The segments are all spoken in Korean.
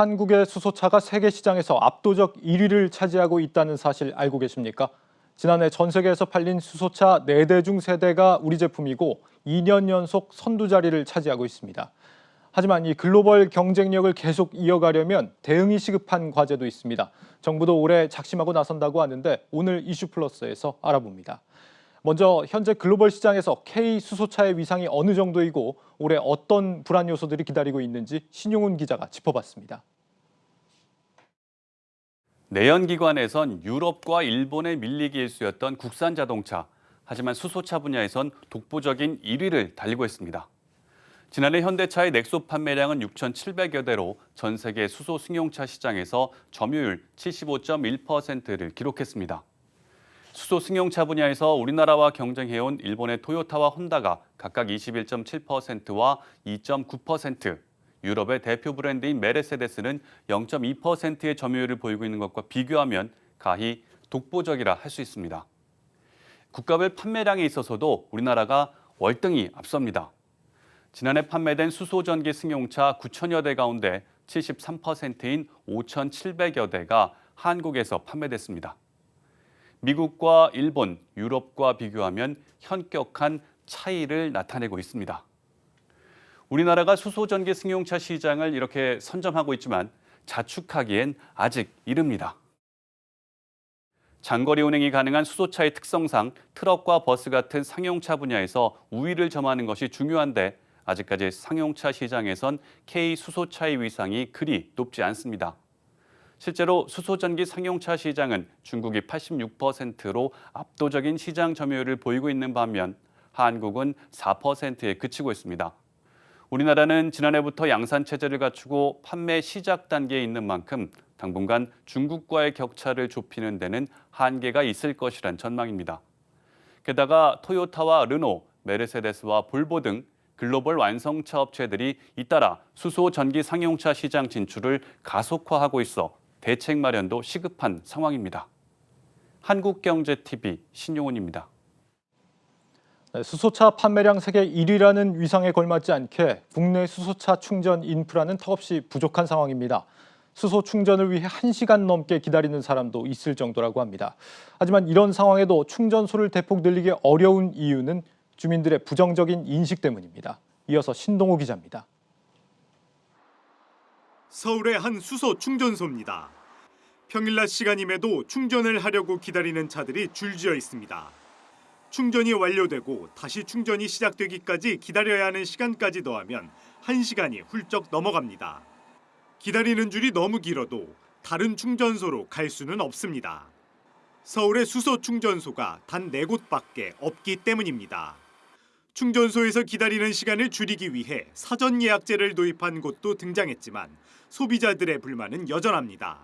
한국의 수소차가 세계 시장에서 압도적 1위를 차지하고 있다는 사실 알고 계십니까? 지난해 전 세계에서 팔린 수소차 4대 중 3대가 우리 제품이고 2년 연속 선두 자리를 차지하고 있습니다. 하지만 이 글로벌 경쟁력을 계속 이어가려면 대응이 시급한 과제도 있습니다. 정부도 올해 작심하고 나선다고 하는데 오늘 이슈 플러스에서 알아봅니다. 먼저 현재 글로벌 시장에서 K 수소차의 위상이 어느 정도이고 올해 어떤 불안 요소들이 기다리고 있는지 신용훈 기자가 짚어봤습니다. 내연기관에선 유럽과 일본에 밀리기 일쑤였던 국산 자동차. 하지만 수소차 분야에선 독보적인 1위를 달리고 있습니다. 지난해 현대차의 넥소 판매량은 6,700여 대로 전 세계 수소 승용차 시장에서 점유율 75.1%를 기록했습니다. 수소 승용차 분야에서 우리나라와 경쟁해온 일본의 토요타와 혼다가 각각 21.7%와 2.9%, 유럽의 대표 브랜드인 메르세데스는 0.2%의 점유율을 보이고 있는 것과 비교하면 가히 독보적이라 할 수 있습니다. 국가별 판매량에 있어서도 우리나라가 월등히 앞섭니다. 지난해 판매된 수소 전기 승용차 9천여 대 가운데 73%인 5,700여 대가 한국에서 판매됐습니다. 미국과 일본, 유럽과 비교하면 현격한 차이를 나타내고 있습니다. 우리나라가 수소 전기 승용차 시장을 이렇게 선점하고 있지만 자축하기엔 아직 이릅니다. 장거리 운행이 가능한 수소차의 특성상 트럭과 버스 같은 상용차 분야에서 우위를 점하는 것이 중요한데 아직까지 상용차 시장에선 K 수소차의 위상이 그리 높지 않습니다. 실제로 수소전기 상용차 시장은 중국이 86%로 압도적인 시장 점유율을 보이고 있는 반면 한국은 4%에 그치고 있습니다. 우리나라는 지난해부터 양산 체제를 갖추고 판매 시작 단계에 있는 만큼 당분간 중국과의 격차를 좁히는 데는 한계가 있을 것이란 전망입니다. 게다가 토요타와 르노, 메르세데스와 볼보 등 글로벌 완성차 업체들이 잇따라 수소 전기 상용차 시장 진출을 가속화하고 있어 대책 마련도 시급한 상황입니다. 한국경제TV 신용훈입니다. 네, 수소차 판매량 세계 1위라는 위상에 걸맞지 않게 국내 수소차 충전 인프라는 턱없이 부족한 상황입니다. 수소 충전을 위해 1시간 넘게 기다리는 사람도 있을 정도라고 합니다. 하지만 이런 상황에도 충전소를 대폭 늘리기 어려운 이유는 주민들의 부정적인 인식 때문입니다. 이어서 신동호 기자입니다. 서울의 한 수소 충전소입니다. 평일 낮 시간임에도 충전을 하려고 기다리는 차들이 줄지어 있습니다. 충전이 완료되고 다시 충전이 시작되기까지 기다려야 하는 시간까지 더하면 1시간이 훌쩍 넘어갑니다. 기다리는 줄이 너무 길어도 다른 충전소로 갈 수는 없습니다. 서울의 수소 충전소가 단 4곳밖에 없기 때문입니다. 충전소에서 기다리는 시간을 줄이기 위해 사전 예약제를 도입한 곳도 등장했지만 소비자들의 불만은 여전합니다.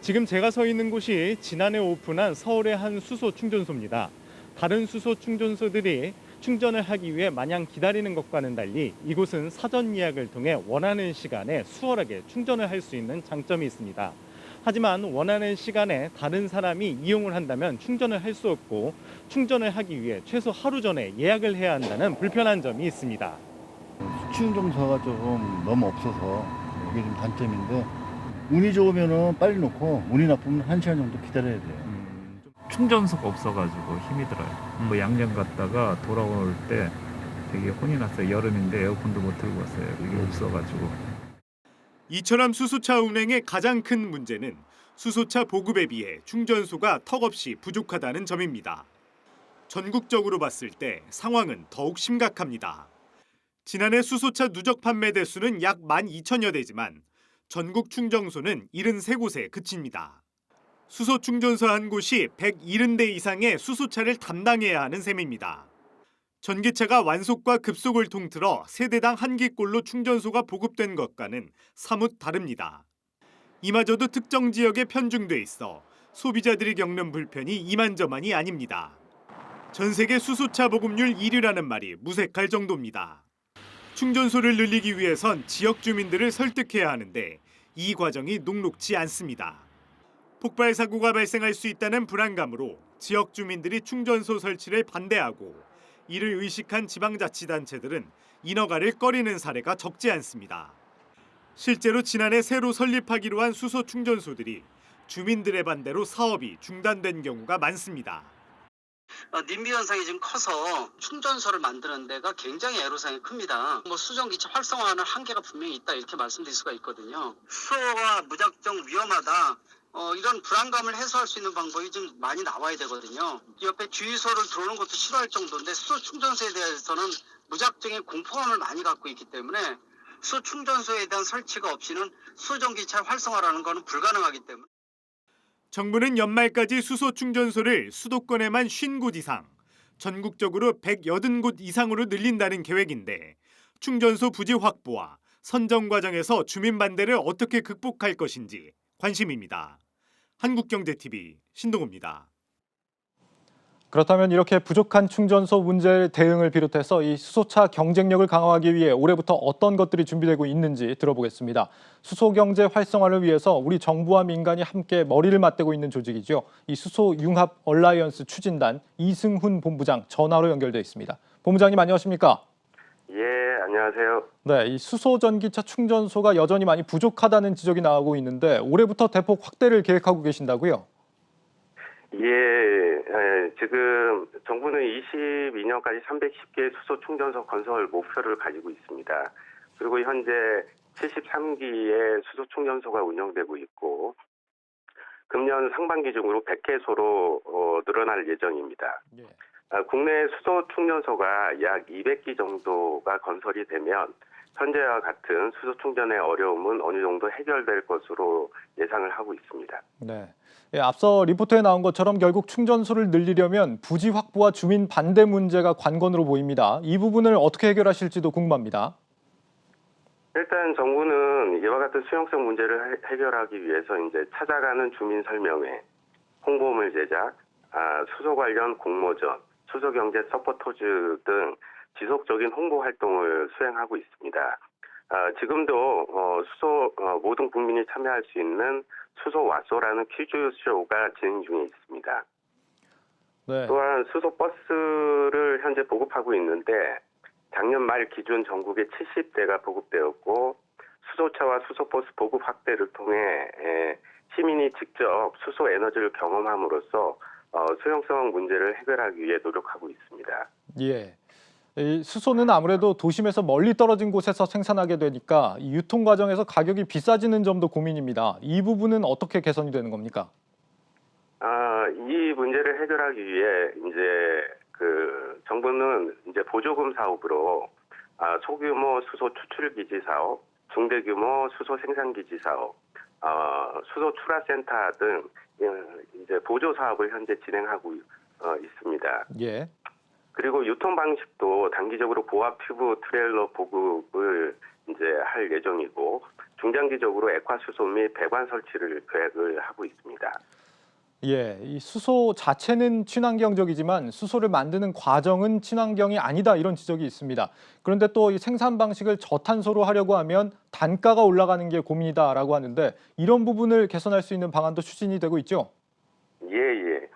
지금 제가 서 있는 곳이 지난해 오픈한 서울의 한 수소 충전소입니다. 다른 수소 충전소들이 충전을 하기 위해 마냥 기다리는 것과는 달리 이곳은 사전 예약을 통해 원하는 시간에 수월하게 충전을 할 수 있는 장점이 있습니다. 하지만 원하는 시간에 다른 사람이 이용을 한다면 충전을 할 수 없고 충전을 하기 위해 최소 하루 전에 예약을 해야 한다는 불편한 점이 있습니다. 충전소가 조금 너무 없어서 이게 좀 단점인데 운이 좋으면은 빨리 놓고 운이 나쁘면 한 시간 정도 기다려야 돼요. 충전소가 없어가지고 힘이 들어요. 뭐 양양 갔다가 돌아올 때 되게 혼이 났어요. 여름인데 에어컨도 못 틀고 왔어요. 이게 없어가지고. 이천암 수소차 운행의 가장 큰 문제는 수소차 보급에 비해 충전소가 턱없이 부족하다는 점입니다. 전국적으로 봤을 때 상황은 더욱 심각합니다. 지난해 수소차 누적 판매 대수는 약 12,000여 대지만 전국 충전소는 73곳에 그칩니다. 수소 충전소 한 곳이 170대 이상의 수소차를 담당해야 하는 셈입니다. 전기차가 완속과 급속을 통틀어 세대당 한 기꼴로 충전소가 보급된 것과는 사뭇 다릅니다. 이마저도 특정 지역에 편중돼 있어 소비자들이 겪는 불편이 이만저만이 아닙니다. 전 세계 수소차 보급률 1위라는 말이 무색할 정도입니다. 충전소를 늘리기 위해선 지역 주민들을 설득해야 하는데 이 과정이 녹록지 않습니다. 폭발 사고가 발생할 수 있다는 불안감으로 지역 주민들이 충전소 설치를 반대하고 이를 의식한 지방자치단체들은 인허가를 꺼리는 사례가 적지 않습니다. 실제로 지난해 새로 설립하기로 한 수소 충전소들이 주민들의 반대로 사업이 중단된 경우가 많습니다. 어, 님비 현상이 지금 커서 충전소를 만드는 데가 굉장히 애로사항이 큽니다. 뭐 수전기차 활성화하는 한계가 분명히 있다 이렇게 말씀드릴 수가 있거든요. 수소가 무작정 위험하다. 어, 이런 불안감을 해소할 수 있는 방법이 좀 많이 나와야 되거든요. 옆에 주유소를 들어오는 것도 싫어할 정도인데 수소 충전소에 대해서는 무작정의 공포감을 많이 갖고 있기 때문에 수소 충전소에 대한 설치가 없이는 수전기차 활성화라는 것은 불가능하기 때문에 정부는 연말까지 수소 충전소를 수도권에만 50곳 이상, 전국적으로 180곳 이상으로 늘린다는 계획인데 충전소 부지 확보와 선정 과정에서 주민 반대를 어떻게 극복할 것인지 관심입니다. 한국경제TV 신동호입니다. 그렇다면 이렇게 부족한 충전소 문제 대응을 비롯해서 이 수소차 경쟁력을 강화하기 위해 올해부터 어떤 것들이 준비되고 있는지 들어보겠습니다. 수소 경제 활성화를 위해서 우리 정부와 민간이 함께 머리를 맞대고 있는 조직이죠. 이 수소 융합 얼라이언스 추진단 이승훈 본부장 전화로 연결돼 있습니다. 본부장님 안녕하십니까? 예, 안녕하세요. 네, 이 수소 전기차 충전소가 여전히 많이 부족하다는 지적이 나오고 있는데 올해부터 대폭 확대를 계획하고 계신다고요? 예, 에, 지금 정부는 22년까지 310개 수소 충전소 건설 목표를 가지고 있습니다. 그리고 현재 73기의 수소 충전소가 운영되고 있고 금년 상반기 중으로 100개소로 어, 늘어날 예정입니다. 예. 아, 국내 수소 충전소가 약 200기 정도가 건설이 되면 현재와 같은 수소 충전의 어려움은 어느 정도 해결될 것으로 예상을 하고 있습니다. 네. 예, 앞서 리포트에 나온 것처럼 결국 충전소를 늘리려면 부지 확보와 주민 반대 문제가 관건으로 보입니다. 이 부분을 어떻게 해결하실지도 궁금합니다. 일단 정부는 이와 같은 수용성 문제를 해- 해결하기 위해서 이제 찾아가는 주민 설명회, 홍보물 제작, 아, 수소 관련 공모전, 수소 경제 서포터즈 등 지속적인 홍보 활동을 수행하고 있습니다. 아, 지금도 어, 수소 어, 모든 국민이 참여할 수 있는 수소 와쏘라는 퀴즈 쇼가 진행 중에 있습니다. 네. 또한 수소 버스를 현재 보급하고 있는데 작년 말 기준 전국에 70대가 보급되었고 수소차와 수소버스 보급 확대를 통해 에, 시민이 직접 수소 에너지를 경험함으로써 어, 수용성 문제를 해결하기 위해 노력하고 있습니다. 예. 이 수소는 아무래도 도심에서 멀리 떨어진 곳에서 생산하게 되니까 이 유통 과정에서 가격이 비싸지는 점도 고민입니다. 이 부분은 어떻게 개선이 되는 겁니까? 아, 이 문제를 해결하기 위해 이제 그 정부는 이제 보조금 사업으로 아, 소규모 수소 추출 기지 사업, 중대규모 수소 생산 기지 사업, 어, 수소 출하 센터 등 어, 이제 보조 사업을 현재 진행하고 어, 있습니다. 예. 그리고 유통 방식도 단기적으로 보합 튜브 트레일러 보급을 이제 할 예정이고 중장기적으로 액화 수소 및 배관 설치를 계획을 하고 있습니다. 예. 이 수소 자체는 친환경적이지만 수소를 만드는 과정은 친환경이 아니다 이런 지적이 있습니다. 그런데 또 이 생산 방식을 저탄소로 하려고 하면 단가가 올라가는 게 고민이다라고 하는데 이런 부분을 개선할 수 있는 방안도 추진이 되고 있죠. 예, 예.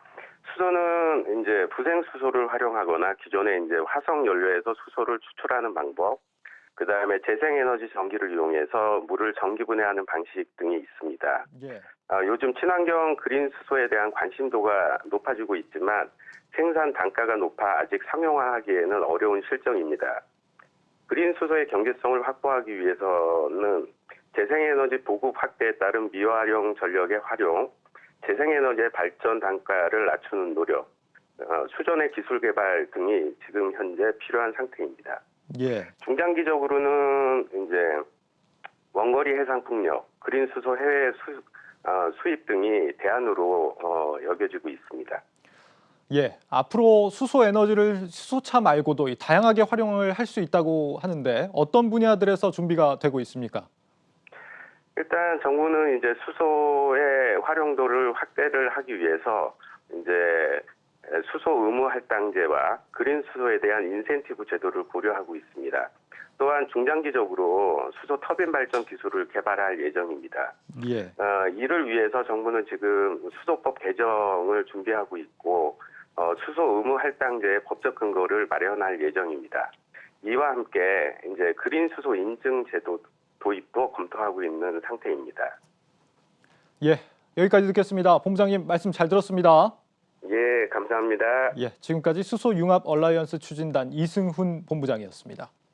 수소는 이제 부생 수소를 활용하거나 기존의 이제 화석 연료에서 수소를 추출하는 방법, 그 다음에 재생에너지 전기를 이용해서 물을 전기 분해하는 방식 등이 있습니다. 예. 아, 요즘 친환경 그린 수소에 대한 관심도가 높아지고 있지만 생산 단가가 높아 아직 상용화하기에는 어려운 실정입니다. 그린 수소의 경제성을 확보하기 위해서는 재생에너지 보급 확대에 따른 미활용 전력의 활용, 재생에너지의 발전 단가를 낮추는 노력, 어, 수전의 기술 개발 등이 지금 현재 필요한 상태입니다. 예. 중장기적으로는 이제 원거리 해상 풍력, 그린 수소 해외 수, 어, 수입 등이 대안으로 어, 여겨지고 있습니다. 예, 앞으로 수소 에너지를 수소차 말고도 이 다양하게 활용을 할 수 있다고 하는데 어떤 분야들에서 준비가 되고 있습니까? 일단 정부는 이제 수소의 활용도를 확대를 하기 위해서 이제 수소 의무 할당제와 그린 수소에 대한 인센티브 제도를 고려하고 있습니다. 또한 중장기적으로 수소 터빈 발전 기술을 개발할 예정입니다. 예, 어, 이를 위해서 정부는 지금 수소법 개정을 준비하고 있고 어, 수소 의무 할당제의 법적 근거를 마련할 예정입니다. 이와 함께 이제 그린 수소 인증 제도도 도입도 검토하고 있는 상태입니다. 예, 여기까지 듣겠습니다. 본부장님 말씀 잘 들었습니다. 예, 감사합니다. 예, 지금까지 수소 융합 얼라이언스 추진단 이승훈 본부장이었습니다.